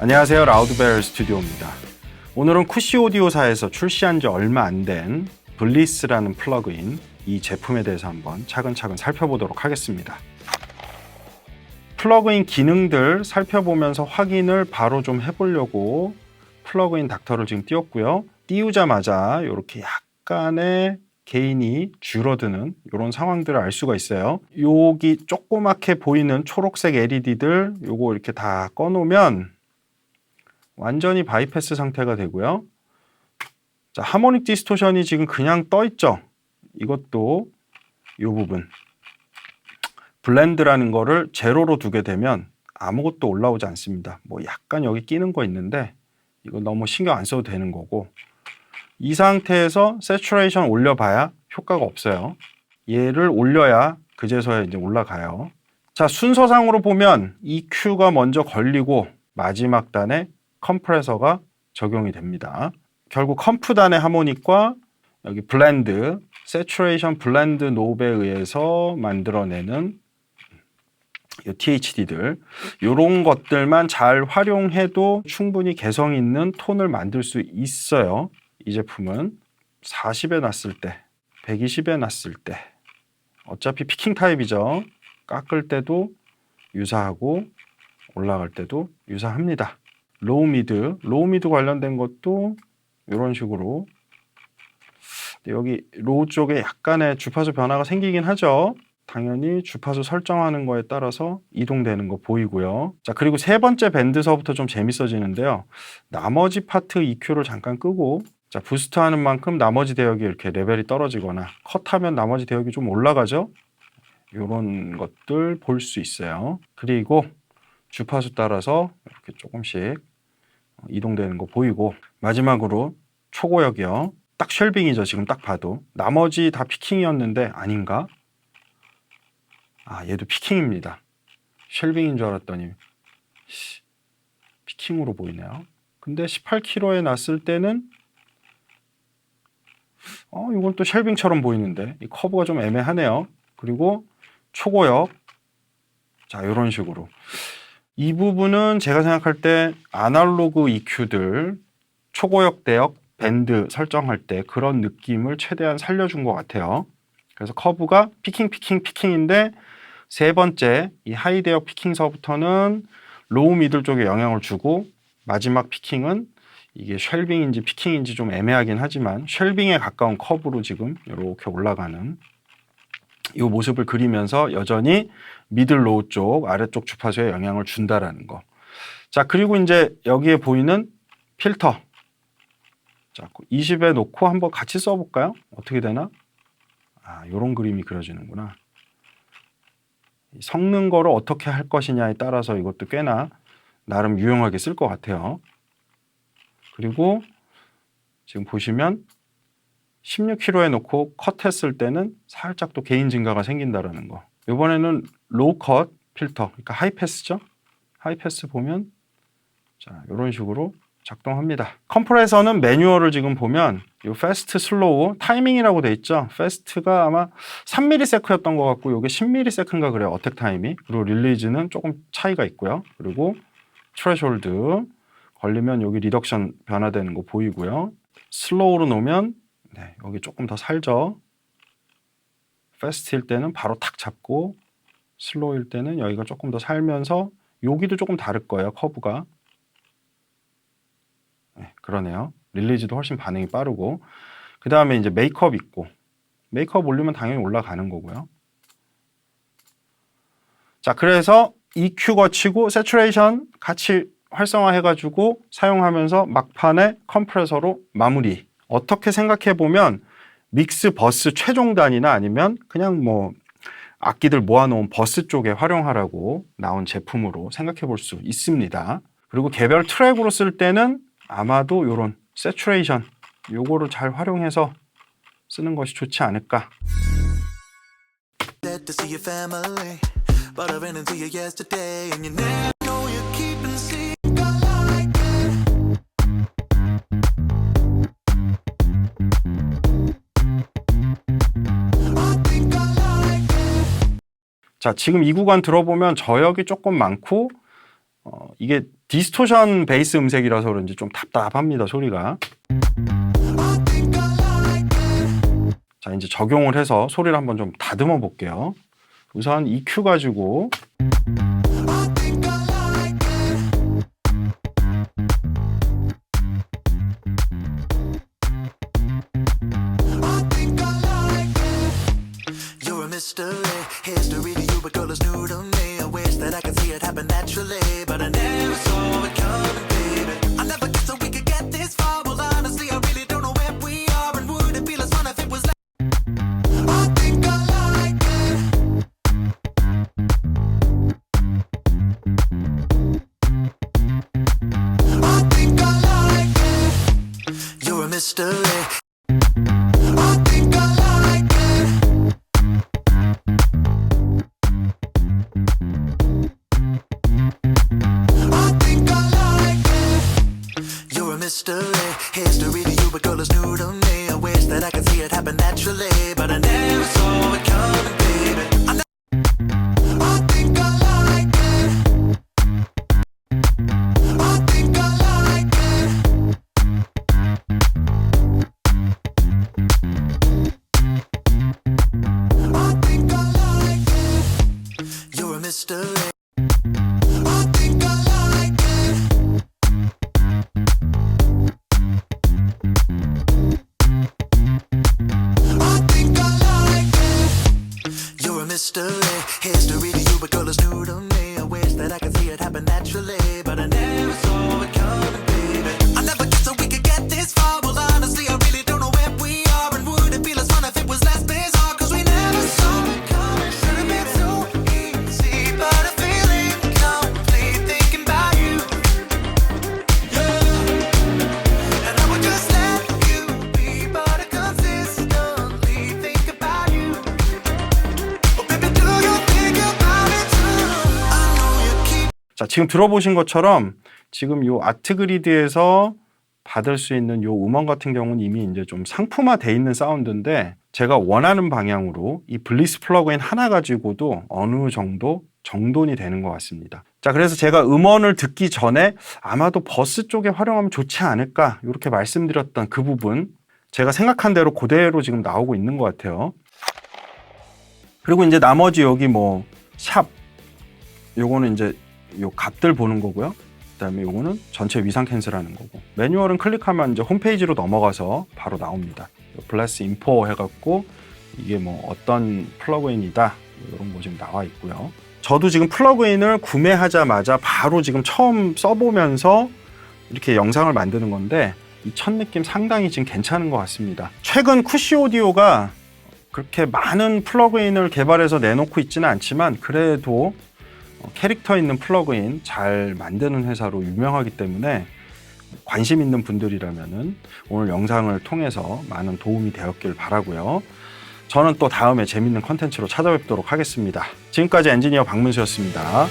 안녕하세요. 라우드벨 스튜디오입니다. 오늘은 쿠시 오디오사에서 출시한 지 얼마 안 된 블리스라는 플러그인 이 제품에 대해서 한번 차근차근 살펴보도록 하겠습니다. 플러그인 기능들 살펴보면서 확인을 바로 좀 해보려고 플러그인 닥터를 지금 띄웠고요. 띄우자마자 이렇게 약간의 개인이 줄어드는 이런 상황들을 알 수가 있어요. 여기 조그맣게 보이는 초록색 LED들 요거 이렇게 다 꺼놓으면 완전히 바이패스 상태가 되고요. 자, 하모닉 디스토션이 지금 그냥 떠 있죠. 이것도 이 부분 블렌드라는 거를 제로로 두게 되면 아무것도 올라오지 않습니다. 뭐 약간 여기 끼는 거 있는데 이거 너무 신경 안 써도 되는 거고 이 상태에서 세츄레이션 올려봐야 효과가 없어요. 얘를 올려야 그제서야 이제 올라가요. 자 순서상으로 보면 EQ가 먼저 걸리고 마지막 단에 컴프레서가 적용이 됩니다. 결국 컴프 단의 하모닉과 여기 블렌드, 세츄레이션 블렌드 노브에 의해서 만들어내는 이 THD들 이런 것들만 잘 활용해도 충분히 개성 있는 톤을 만들 수 있어요. 이 제품은 40에 놨을 때, 120에 놨을 때 어차피 피킹 타입이죠. 깎을 때도 유사하고 올라갈 때도 유사합니다. 로우 미드, 로우 미드 관련된 것도 이런 식으로 여기 로우 쪽에 약간의 주파수 변화가 생기긴 하죠. 당연히 주파수 설정하는 거에 따라서 이동되는 거 보이고요. 자, 그리고 세 번째 밴드서부터 좀 재밌어지는데요. 나머지 파트 EQ를 잠깐 끄고 자, 부스트 하는 만큼 나머지 대역이 이렇게 레벨이 떨어지거나 컷하면 나머지 대역이 좀 올라가죠. 이런 것들 볼 수 있어요. 그리고 주파수 따라서 이렇게 조금씩 이동되는 거 보이고 마지막으로 초고역이요. 딱 쉘빙이죠. 지금 딱 봐도 나머지 다 피킹이었는데 아닌가? 아 얘도 피킹입니다. 쉘빙인 줄 알았더니 씨, 피킹으로 보이네요. 근데 18kg에 놨을 때는 어 이건 또 쉘빙처럼 보이는데 이 커브가 좀 애매하네요. 그리고 초고역 자 이런 식으로 이 부분은 제가 생각할 때 아날로그 EQ들 초고역 대역 밴드 설정할 때 그런 느낌을 최대한 살려준 것 같아요. 그래서 커브가 피킹 피킹 피킹인데 세 번째 이 하이 대역 피킹서부터는 로우 미들 쪽에 영향을 주고 마지막 피킹은 이게 쉘빙인지 피킹인지 좀 애매하긴 하지만 쉘빙에 가까운 커브로 지금 이렇게 올라가는 이 모습을 그리면서 여전히 미들 로우 쪽 아래쪽 주파수에 영향을 준다라는 거. 자 그리고 이제 여기에 보이는 필터. 자 20에 놓고 한번 같이 써 볼까요? 어떻게 되나? 아 이런 그림이 그려지는구나. 섞는 거를 어떻게 할 것이냐에 따라서 이것도 꽤나 나름 유용하게 쓸 것 같아요. 그리고 지금 보시면 16kg에 놓고 컷했을 때는 살짝 또 개인 증가가 생긴다라는 거. 이번에는 로우 컷 필터, 그러니까 하이 패스죠. 하이 패스 보면 자 이런 식으로 작동합니다. 컴프레서는 매뉴얼을 지금 보면 이 패스트 슬로우 타이밍이라고 돼 있죠. 패스트가 아마 3ms였던 것 같고 이게 10ms인가 그래요. 어택 타임이. 그리고 릴리즈는 조금 차이가 있고요. 그리고 트레숄드 걸리면 여기 리덕션 변화되는 거 보이고요. 슬로우로 놓으면 네, 여기 조금 더 살죠. 패스트일 때는 바로 탁 잡고 슬로우일 때는 여기가 조금 더 살면서 여기도 조금 다를 거예요. 커브가. 네, 그러네요. 릴리즈도 훨씬 반응이 빠르고 그 다음에 이제 메이크업 있고 메이크업 올리면 당연히 올라가는 거고요. 자 그래서 EQ 거치고 세츄레이션 같이 활성화해가지고 사용하면서 막판에 컴프레서로 마무리. 어떻게 생각해 보면 믹스 버스 최종단이나 아니면 그냥 뭐 악기들 모아놓은 버스 쪽에 활용하라고 나온 제품으로 생각해 볼 수 있습니다. 그리고 개별 트랙으로 쓸 때는 아마도 이런 세츄레이션 요거를 잘 활용해서 쓰는 것이 좋지 않을까. 자, 지금 이 구간 들어보면 저역이 조금 많고 어, 이게 디스토션 베이스 음색이라서 그런지 좀 답답합니다 소리가. 자 이제 적용을 해서 소리를 한번 좀 다듬어 볼게요. 우선 EQ 가지고 but girl is new to me. Mystery, history to you, but girl is new to me. I wish that I could see it happen naturally, but I never saw it coming, baby. I, ne- I mystery, history to you, but girl is new to me. I wish that I could 자, 지금 들어보신 것처럼 지금 요 아트 그리드에서 받을 수 있는 요 음원 같은 경우는 이미 이제 좀 상품화 돼 있는 사운드인데 제가 원하는 방향으로 이 블리스 플러그인 하나 가지고도 어느 정도 정돈이 되는 것 같습니다. 자, 그래서 제가 음원을 듣기 전에 아마도 버스 쪽에 활용하면 좋지 않을까 이렇게 말씀드렸던 그 부분 제가 생각한 대로 그대로 지금 나오고 있는 것 같아요. 그리고 이제 나머지 여기 뭐 샵 요거는 이제 요 값들 보는 거고요. 그다음에 요거는 전체 위상 캔슬하는 거고. 매뉴얼은 클릭하면 이제 홈페이지로 넘어가서 바로 나옵니다. 블레스 인포 해갖고 이게 뭐 어떤 플러그인이다 이런 거 지금 나와 있고요. 저도 지금 플러그인을 구매하자마자 바로 지금 처음 써보면서 이렇게 영상을 만드는 건데 이 첫 느낌 상당히 지금 괜찮은 것 같습니다. 최근 쿠시 오디오가 그렇게 많은 플러그인을 개발해서 내놓고 있지는 않지만 그래도 어, 캐릭터 있는 플러그인 잘 만드는 회사로 유명하기 때문에 관심 있는 분들이라면은 오늘 영상을 통해서 많은 도움이 되었길 바라고요. 저는 또 다음에 재밌는 컨텐츠로 찾아뵙도록 하겠습니다. 지금까지 엔지니어 박문수였습니다.